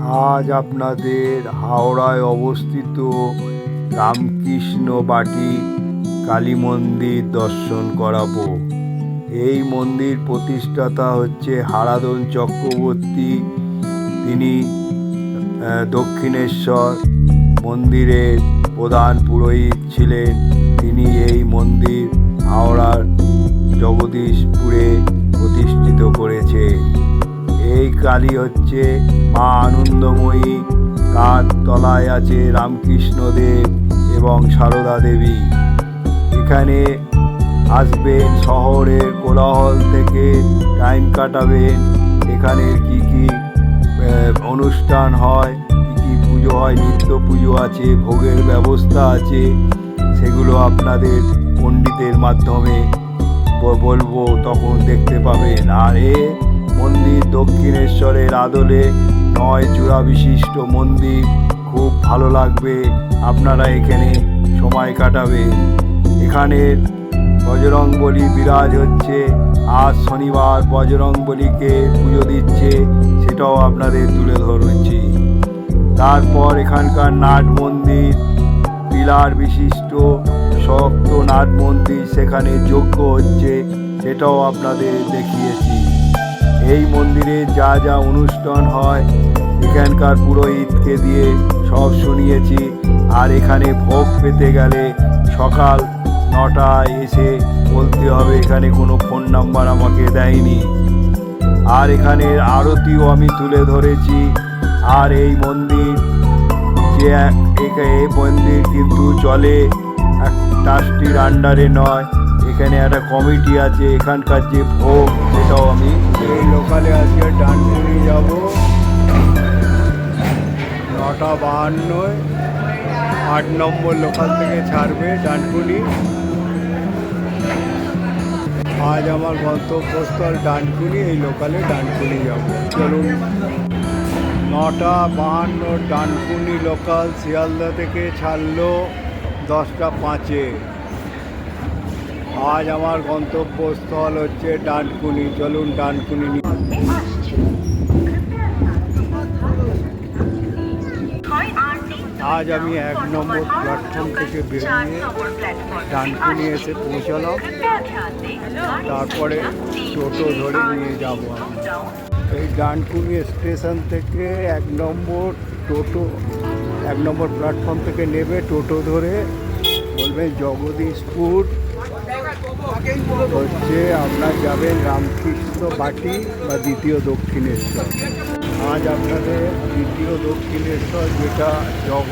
আজ আপনাদের হাওড়ায় অবস্থিত রামকৃষ্ণ বাটি কালী মন্দির দর্শন করাবো। এই মন্দির প্রতিষ্ঠাতা হচ্ছে হারাদন চক্রবর্তী। তিনি দক্ষিণেশ্বর মন্দিরের প্রধান পুরোহিত ছিলেন। তিনি এই মন্দির হাওড়ার জগদীশপুরে প্রতিষ্ঠিত করেছে। এই কালী হচ্ছে মা আনন্দময়ী। তার তলায় আছে রামকৃষ্ণদেব এবং সারদা দেবী। এখানে আসবেন শহরের কোলাহল থেকে টাইম কাটাবেন। এখানে কি কি অনুষ্ঠান হয়, কি কি পুজো হয়, নিত্য পুজো আছে, ভোগের ব্যবস্থা আছে, সেগুলো আপনাদের পণ্ডিতের মাধ্যমে বলব, তখন দেখতে পাবেন। আর এ মন্দির দক্ষিণেশ্বরের আদলে। নয় চূড়া বিশিষ্ট মন্দির। খুব ভালো লাগবে। আপনারা এখানে সময় কাটাবেন এখানের বজরং বলি বিরাজ হচ্ছে। আজ শনিবার বজরং বলিকে পুজো দিচ্ছে। সেটাও আপনাদের তুলে ধরছি। তারপর এখানকার নাট মন্দির। পিলার বিশিষ্ট শক্ত নাট মন্দির সেখানে যজ্ঞ হচ্ছে। সেটাও আপনাদের দেখিয়েছি। এই মন্দিরে যা যা অনুষ্ঠান হয়, এখানকার পুরোহিতকে দিয়ে সব শুনিয়েছি। আর এখানে ভোগ পেতে গেলে সকাল নটায় এসে বলতে হবে, এখানে কোনো ফোন নাম্বার আমাকে দেয়নি। আর এখানের আরতিও আমি তুলে ধরেছি। আর এই মন্দির যে এই মন্দির কিন্তু চলে ট্রাস্টির আন্ডারে নয়। এখানে একটা কমিটি আছে, এখানকার যে ভোগ, সেটাও আমি এই লোকালে আজকে ডানকুনি যাব। নটা বাহান্নয়, আট নম্বর লোকাল থেকে ছাড়বে ডানকুনি। আজ আমার গন্তব্যস্থল ডানকুনি, এই লোকালে ডানকুনি যাব। চলুন। নটা বাহান্ন ডানকুনি লোকাল শিয়ালদা থেকে ছাড়লো। দশটা পাঁচে। আজ আমার গন্তব্যস্থল হচ্ছে ডানকুনি। চলুন ডানকুনি আজ আমি এক নম্বর প্ল্যাটফর্ম থেকে বেরিয়ে ডানকুনি এসে পৌঁছালাম। তারপরে টোটো ধরে নিয়ে যাব এই ডানকুনি স্টেশন থেকে এক নম্বর টোটো এক নম্বর প্ল্যাটফর্ম থেকে নেবে, টোটো ধরে। বলবেন জগদীশপুর হচ্ছে আপনার যাবেন রামকৃষ্ণ বাটি বা দ্বিতীয় দক্ষিণেশ্বর। আজ আপনাদের দ্বিতীয় দক্ষিণেশ্বর যেটা জগ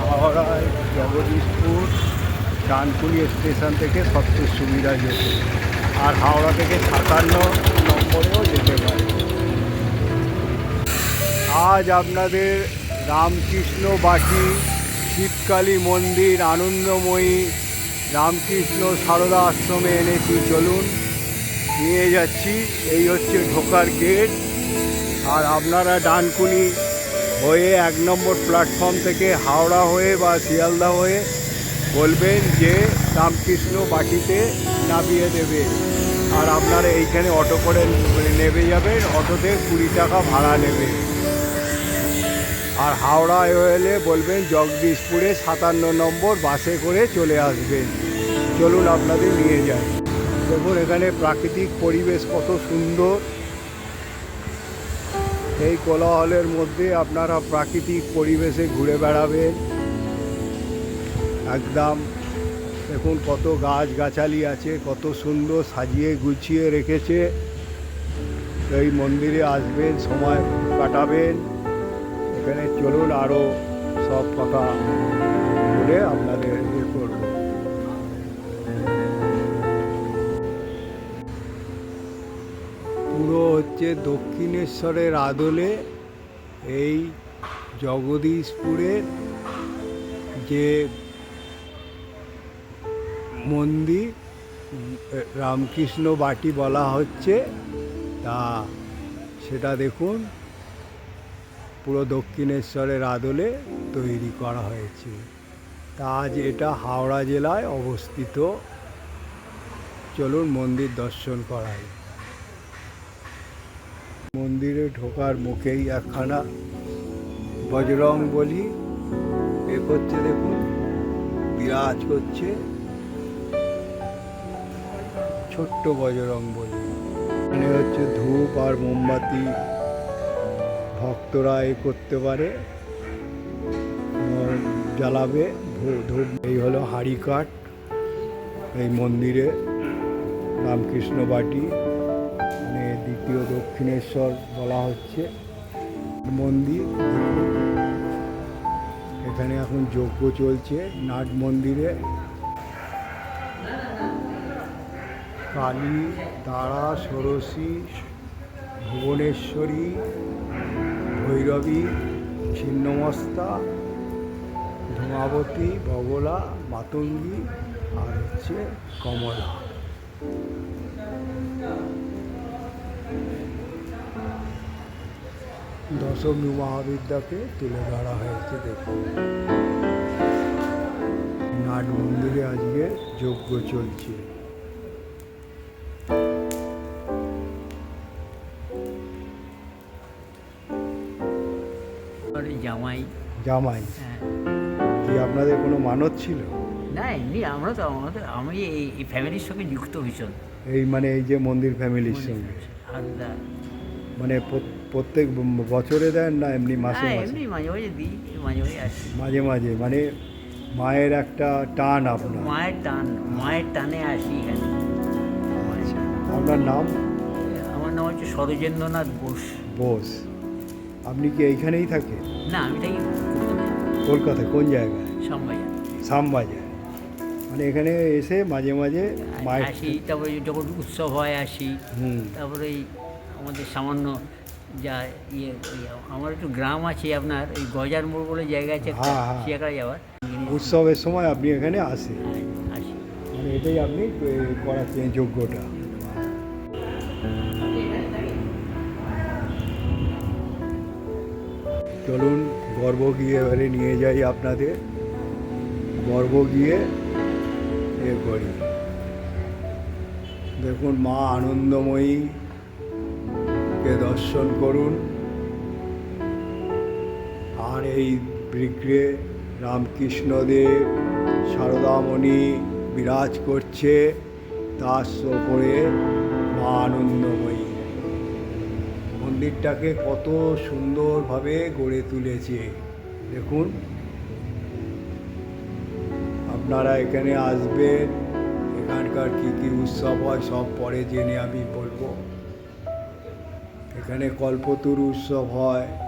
হাওড়ায় জগদীশপুর, ডানকুনি স্টেশন থেকে সবচেয়ে সুবিধা যেতে। আর হাওড়া থেকে সাতান্ন নম্বরেও যেতে পারে। আজ আপনাদের রামকৃষ্ণ বাটি শীতকালী মন্দির আনন্দময়ী, রামকৃষ্ণ সারদা আশ্রমে এনেছি, চলুন নিয়ে যাচ্ছি, এই হচ্ছে ঢোকার গেট। আর আপনারা ডানকুনি হয়ে এক নম্বর প্ল্যাটফর্ম থেকে হাওড়া হয়ে বা শিয়ালদা হয়ে বলবেন যে রামকৃষ্ণ বাটিতে নামিয়ে দেবে। আর আপনারা এইখানে অটো করে নেবে যাবেন, অটোতে কুড়ি টাকা ভাড়া নেবে। আর হাওড়া এলে বলবেন জগদীশপুরে সাতান্ন নম্বর বাসে করে চলে আসবেন। চলুন আপনাদের নিয়ে যাই। দেখুন, এখানে প্রাকৃতিক পরিবেশ কত সুন্দর। এই কোলাহলের মধ্যে আপনারা প্রাকৃতিক পরিবেশে ঘুরে বেড়াবেন। একদম, দেখুন কত গাছ গাছালি আছে, কত সুন্দর সাজিয়ে গুছিয়ে রেখেছে। এই মন্দিরে আসবেন, সময় কাটাবেন। এখানে চলুন আরও সব কথা বলে আপনাদের ইয়ে করব। পুরো হচ্ছে দক্ষিণেশ্বরের আদলে এই জগদীশপুরের যে মন্দির, রামকৃষ্ণ বাটি বলা হচ্ছে, তা সেটা দেখুন। পুরো দক্ষিণেশ্বরের আদলে তৈরি করা হয়েছে। তা আজ এটা হাওড়া জেলায় অবস্থিত। চলুন মন্দির দর্শন করাই। মন্দিরে ঢোকার মুখেই একখানা বজরং বলি। এ করছে দেখুন, বিরাজ করছে। ছোট্ট বজরং বলি। এখানে হচ্ছে ধূপ আর মোমবাতি। ভক্তরা এ করতে পারে। জ্বালাবে এই হলো হাড়ি কাঠ এই মন্দিরে রামকৃষ্ণ বাটি মানে দ্বিতীয় দক্ষিণেশ্বর বলা হচ্ছে। মন্দির। এখানে এখন যজ্ঞ চলছে নাট মন্দিরে। কালী, তারা ষোড়শী ভুবনেশ্বরী ভৈরবী, ছিন্নমস্তা, ধূমাবতী, বগলা, মাতঙ্গী আর হচ্ছে কমলা। দশমী মহাবিদ্যাকে তুলে ধরা হয়েছে দেখুন নাট মন্দিরে আজকে যজ্ঞ চলছে। জামাই? জামাই। হ্যাঁ। কি আপনাদের কোনো মানত ছিল? না এমনি আমরা তো আমাদের আমি এই ফ্যামিলির সঙ্গে যুক্ত ভীষণ। এই মানে এই যে মন্দির ফ্যামিলির সঙ্গে? মানে প্রত্যেক বছরে দেন না এমনি মাসে? এমনি মাঝে মাঝে দিই মাঝে মাঝে আসি। মাঝে মাঝে মানে মায়ের একটা টান আপনার। মায়ের টান মায়ের টানে আসি এখানে। আচ্ছা আপনার নাম? আমার নাম হচ্ছে সরজেন্দ্রনাথ বোস। বোস। আপনি কি এইখানেই থাকেন? না আমি থাকি কলকাতায় কোন জায়গায়? সমবাজার শ্যামবাজার। মানে এখানে এসে মাঝে মাঝে আসি তারপরে যখন উৎসব হয় আসি। তারপরে এই আমাদের সামান্য যা ইয়ে আমার একটু গ্রাম আছে আপনার এই গজার মোড় বলে জায়গা আছে একটা হ্যাঁ, হ্যাঁ। যাওয়ার। উৎসবের সময় আপনি এখানে আসেন। আসি। মানে এটাই আপনি করাচ্ছেন যোগ্যটা। চলুন গর্ব গিয়ে এবারে নিয়ে যাই আপনাদের। গর্ব গিয়ে এ করি দেখুন, মা আনন্দময়ী কে দর্শন করুন। আর এই বৃক্ষে রামকৃষ্ণদেব সারদামণি বিরাজ করছে, তার ওপরে মা আনন্দময়ী। মন্দিরটাকে কত সুন্দরভাবে গড়ে তুলেছে। দেখুন। আপনারা এখানে আসবেন। এখানকার কী কী উৎসব হয় সব পরে জেনে আমি বলব। এখানে কল্পতরু উৎসব হয়।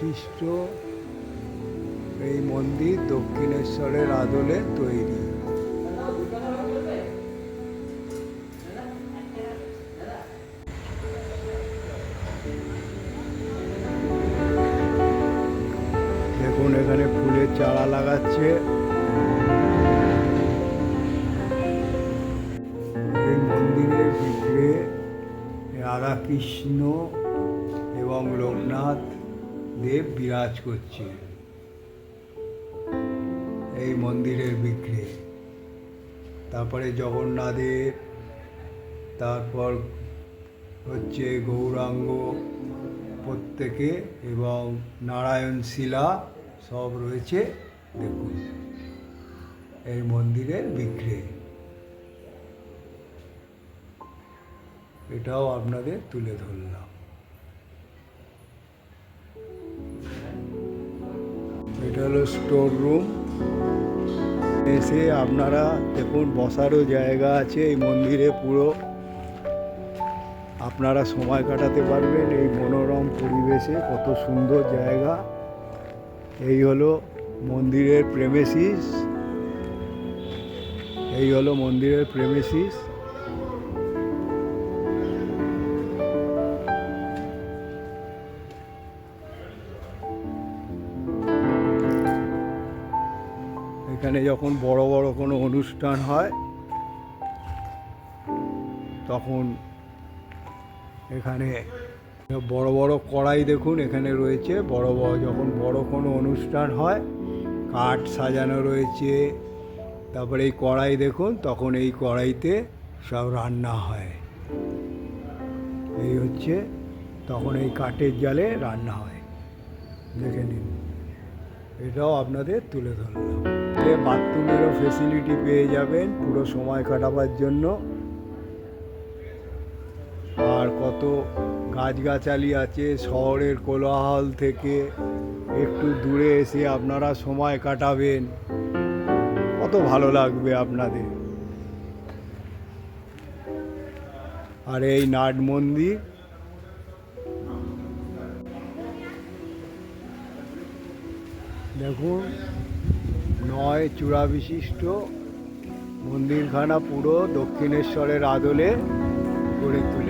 বিশিষ্ট এই মন্দির দক্ষিণেশ্বরের আদলে তৈরি। বিরাজ করছে। এই মন্দিরের বিগ্রে তারপরে জগন্নাথের, তারপর হচ্ছে গৌরাঙ্গ প্রত্যেকে এবং নারায়ণ শিলা সব রয়েছে, দেখুন। এই মন্দিরের বিগ্রে এটাও আপনাদের তুলে ধরলাম। এটা হলো স্টোর রুম এসে আপনারা দেখুন, বসারও জায়গা আছে, এই মন্দিরে পুরো। আপনারা সময় কাটাতে পারবেন এই মনোরম পরিবেশে, কত সুন্দর জায়গা। এই হলো মন্দিরের প্রেমেসিস এই হলো মন্দিরের প্রেমিসিস এখানে যখন বড় বড় কোনো অনুষ্ঠান হয়, তখন এখানে বড় বড় কড়াই দেখুন, এখানে রয়েছে। বড় বড় যখন বড় কোনো অনুষ্ঠান হয়, কাঠ সাজানো রয়েছে। তারপরে এই কড়াই দেখুন, তখন এই কড়াইতে সব রান্না হয়। এই হচ্ছে, তখন এই কাঠের জালে রান্না হয়। দেখে নিন। এটাও আপনাদের তুলে ধরলাম। বাথরুমেরও ফেসিলিটি পেয়ে যাবেন পুরো সময় কাটাবার জন্য। আর কত গাছগাছালি আছে শহরের কোলাহল থেকে একটু দূরে এসে আপনারা সময় কাটাবেন। কত ভালো লাগবে আপনাদের। আর এই নাট মন্দির দেখুন নয় চূড়া বিশিষ্ট মন্দিরখানা পুরো দক্ষিণেশ্বরের আদলে গড়ে তুলেছে।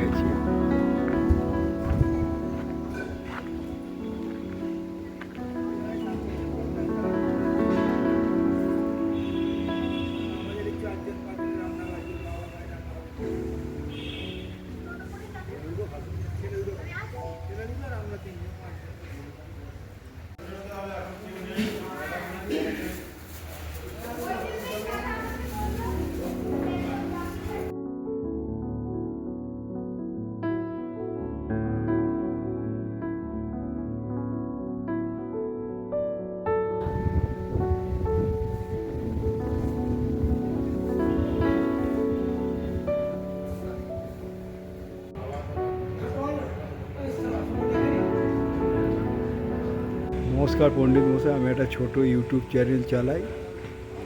নমস্কার পণ্ডিত মশাই, আমি একটা ছোট ইউটিউব চ্যানেল চালাই।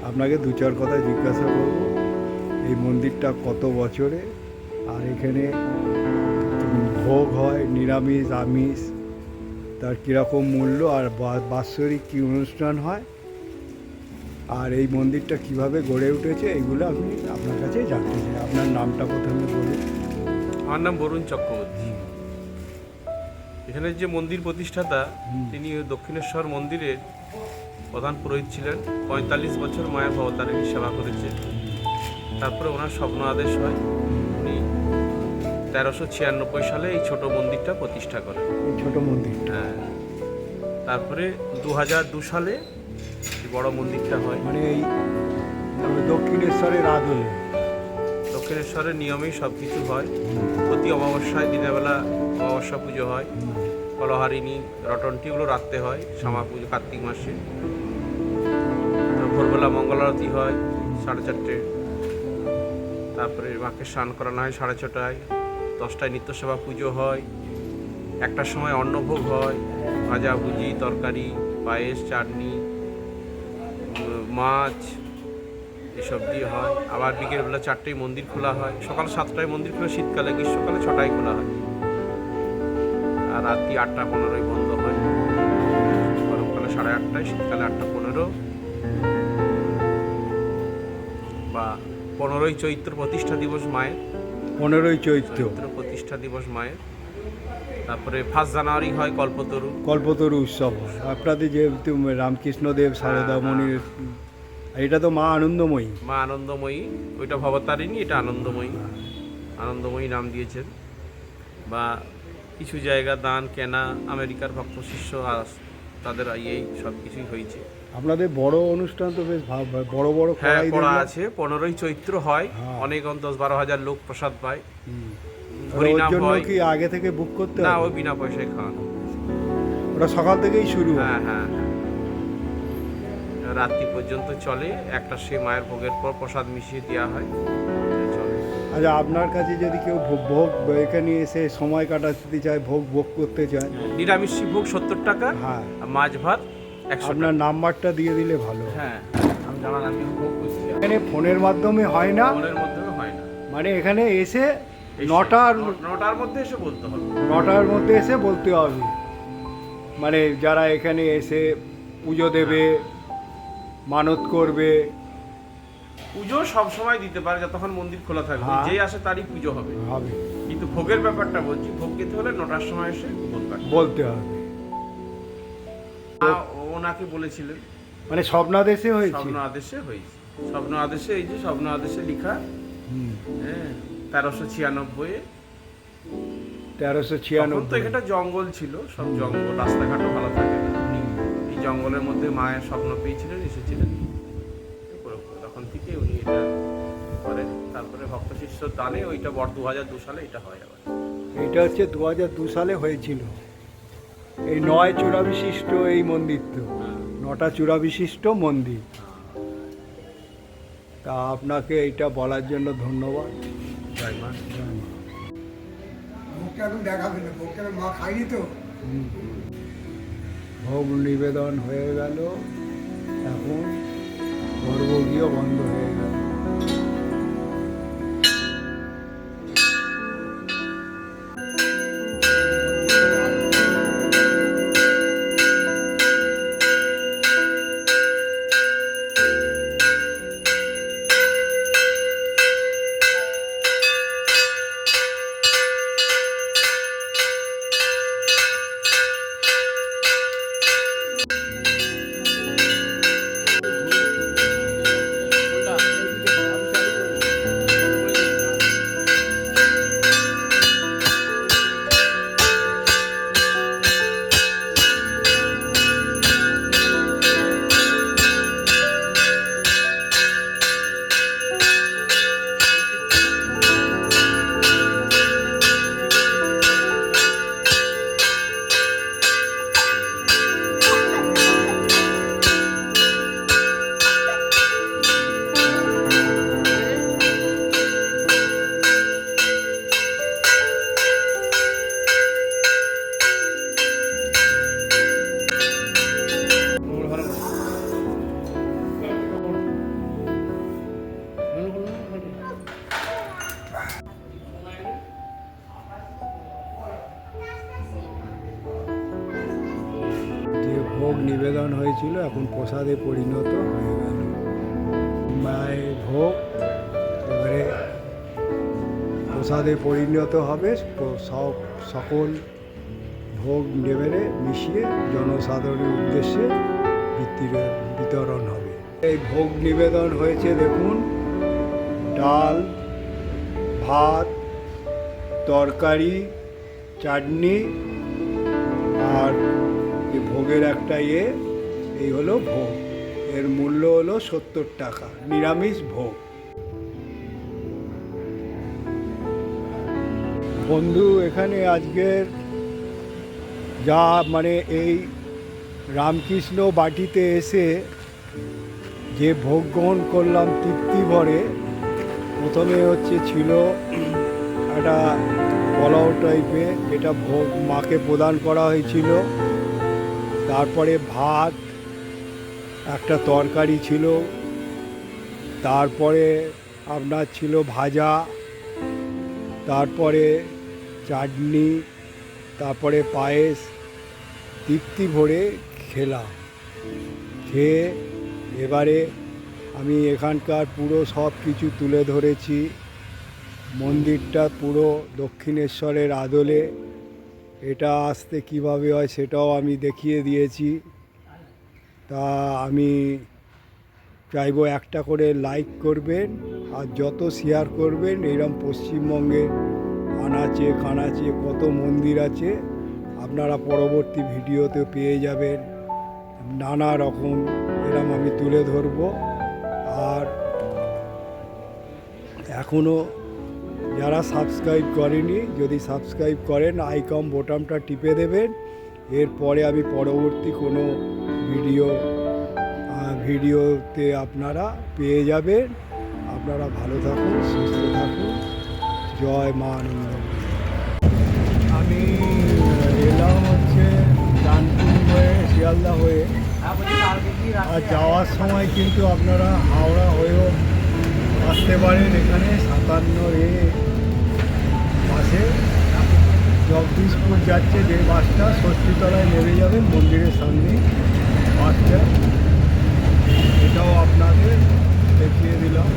আপনাকে দু চার কথা জিজ্ঞাসা করব। এই মন্দিরটা কত বছরে? আর এখানে ভোগ হয়, নিরামিষ, আমিষ, তার কীরকম মূল্য, আর বাৎসরিক কী অনুষ্ঠান হয়, আর এই মন্দিরটা কীভাবে গড়ে উঠেছে এইগুলো আমি আপনার কাছে জানতে চাই। আপনার নামটা প্রথমে বলুন। আমার নাম বরুণ চক্রবর্তী। এখানে যে মন্দির প্রতিষ্ঠাতা তিনি দক্ষিণেশ্বর মন্দিরের প্রধান পুরোহিত ছিলেন। পঁয়তাল্লিশ বছর মায়ের ভবতারিণী সেবা করেছেন তারপরে ওনার স্বপ্ন আদেশ হয় উনি তেরোশো ছিয়ানব্বই সালে এই ছোট মন্দিরটা প্রতিষ্ঠা করেন। এই ছোট মন্দিরটা। হ্যাঁ। তারপরে দু হাজার দু সালে বড় মন্দিরটা হয়। মানে এই দক্ষিণেশ্বরের আদলে দক্ষিণেশ্বরের নিয়মেই সব কিছু হয় প্রতি অমাবস্যায় দিনের বেলা অমাবস্যা পুজো হয়, কলহারিণী রটনটি ওগুলো রাখতে হয়, শ্যামা পুজো, কার্তিক মাসে। ভোরবেলা মঙ্গল আরতি হয়, সাড়ে চারটে। তারপরে মাকে স্নান করানো হয় সাড়ে ছটায়। দশটায় নিত্যসেবা পুজো হয়। একটার সময় অন্নভোগ হয়, ভাজা ভুজি, তরকারি, পায়েস, চাটনি, মাছ, এসব দিয়ে হয়। আবার বিকেলবেলা চারটেই মন্দির খোলা হয়। সকাল সাতটায় মন্দির খোলা, শীতকালে, গ্রীষ্মকালে ছটায় খোলা হয়। রাত্রি আটটা পনেরোই বন্ধ হয়। গরমকালে সাড়ে আটটায় শীতকালে আটটা পনেরো। বা পনেরোই চৈত্র প্রতিষ্ঠা দিবস মায়ের। পনেরোই চৈত্র। প্রতিষ্ঠা দিবস মায়ের। তারপরে ফার্স্ট জানুয়ারি হয় কল্পতরু। কল্পতরু উৎসব। আপনাদের যেহেতু রামকৃষ্ণদেব সারদা হ্যাঁ, মনির এটা তো মা আনন্দময়ী। মা আনন্দময়ী ওইটা ভবতারিণী এটা আনন্দময়ী। আনন্দময়ী নাম দিয়েছেন। বা কিছু জায়গা দান কেনা আমেরিকার ভক্ত শিষ্য আস- তাদের এই সব কিছুই হয়েছে। আপনাদের বড় অনুষ্ঠান তো বেশ বড় বড় হ্যাঁ আছে পনেরোই চৈত্র হয়। হ্যাঁ। অনেক দশ বারো হাজার লোক প্রসাদ পায়। হয় কি আগে থেকে বুক করতে না ওই বিনা পয়সায় খাওয়ানো। ওটা সকাল থেকেই শুরু হ্যাঁ হ্যাঁ হ্যাঁ। রাত্রি পর্যন্ত চলে একটা সে মায়ের ভোগের পর প্রসাদ মিশিয়ে দেওয়া হয়। আচ্ছা আপনার কাছে যদি কেউ ভোগ- ভোগ এখানে এসে সময় কাটাতে চায় ভোগ ভোগ করতে চায়। নিরামিষ ভোগ সত্তর টাকা হ্যাঁ। মাছ ভাত আপনার নাম্বারটা দিয়ে দিলে ভালো। হ্যাঁ আমি জানান আমি ভোগ করছি। এখানে ফোনের মাধ্যমে হয় না? ফোনের মাধ্যমে হয় না। মানে এখানে এসে এসে নটার নটার মধ্যে এসে বলতে হবে। নটার মধ্যে এসে বলতে হবে। মানে যারা এখানে এসে পুজো দেবে মানত করবে পুজো সব সময় দিতে পারে যতক্ষণ মন্দির খোলা থাকবে। যে আসে তারই পুজো হবে। হবে। কিন্তু ভোগের ব্যাপারটা বলছি ভোগ খেতে হলে নটার সময় এসে বলতে হবে। ওনাকে বলেছিলেন। মানে স্বপ্নাদেশে হয়েছে? স্বপ্ন আদেশে হয়েছে। স্বপ্ন আদেশে এই যে স্বপ্ন আদেশে লেখা হ্যাঁ তেরোশো ছিয়ানব্বই তেরোশো তখন তো ছিয়ানব্বই এখানটা জঙ্গল ছিল সব জঙ্গল রাস্তাঘাটও ভালো থাকে না। এই জঙ্গলের মধ্যে মায়ের স্বপ্ন পেয়েছিলেন এসেছিলেন। তখন থেকে উনি এটা করেন। তারপরে ভক্ত শিষ্য দানে ওইটা বর দু হাজার দু সালে এটা হয় আবার। এটা হচ্ছে দু হাজার দু সালে হয়েছিল। এই নয় চূড়া বিশিষ্ট এই মন্দির তো নটা চূড়া বিশিষ্ট মন্দির। তা আপনাকে এইটা বলার জন্য ধন্যবাদ। জয় মা। মা তো। ভোগ নিবেদন হয়ে গেল। এখন গর্ভগৃহ বন্ধ হয়ে গেল। প্রসাদে পরিণত হবে। সব, সকল ভোগ নেবেলে মিশিয়ে জনসাধারণের উদ্দেশ্যে বিতরণ হবে। এই ভোগ নিবেদন হয়েছে, দেখুন, ডাল, ভাত, তরকারি, চাটনি, আর ভোগের একটা ইয়ে এই হলো ভোগ। এর মূল্য হলো সত্তর টাকা, নিরামিষ ভোগ। বন্ধু, এখানে আজকের যা মানে এই রামকৃষ্ণ বাটিতে এসে যে ভোগ গ্রহণ করলাম, তৃপ্তি ভরে, প্রথমে হচ্ছে ছিল একটা পোলাও টাইপের যেটা ভোগ মাকে প্রদান করা হয়েছিল। তারপরে ভাত, একটা তরকারি ছিল। তারপরে আপনার ছিল ভাজা। তারপরে চাটনি, তারপরে পায়েস, তৃপ্তি ভরে খেলাম। খেয়ে এবারে আমি এখানকার পুরো সব কিছু তুলে ধরেছি। মন্দিরটা পুরো দক্ষিণেশ্বরের আদলে। এটা আসতে কীভাবে হয় সেটাও আমি দেখিয়ে দিয়েছি। তা আমি চাইব একটা করে লাইক করবেন আর যত শেয়ার করবেন, এরম পশ্চিমবঙ্গে আনাচে কানাচে কত মন্দির আছে, আপনারা পরবর্তী ভিডিওতে পেয়ে যাবেন। নানা রকম এরম আমি তুলে ধরবো। আর এখনও যারা সাবস্ক্রাইব করেনি, যদি সাবস্ক্রাইব করেন আইকম বোটামটা টিপে দেবেন। এরপরে আমি পরবর্তী কোনো ভিডিও ভিডিওতে আপনারা পেয়ে যাবেন। আপনারা ভালো থাকুন, সুস্থ থাকুন। জয় মা আমি এলাম হচ্ছে কানপুর হয়ে, শিয়ালদা হয়ে। আর যাওয়ার সময় কিন্তু আপনারা হাওড়া হয়েও আসতে পারেন এখানে, সাতান্ন এ বাসে। জগদীশপুর যাচ্ছে, যে বাসটা ষষ্ঠীতলায় নেমে যাবে মন্দিরের সামনে, বাসটা। এটাও আপনাদের দেখিয়ে দিলাম।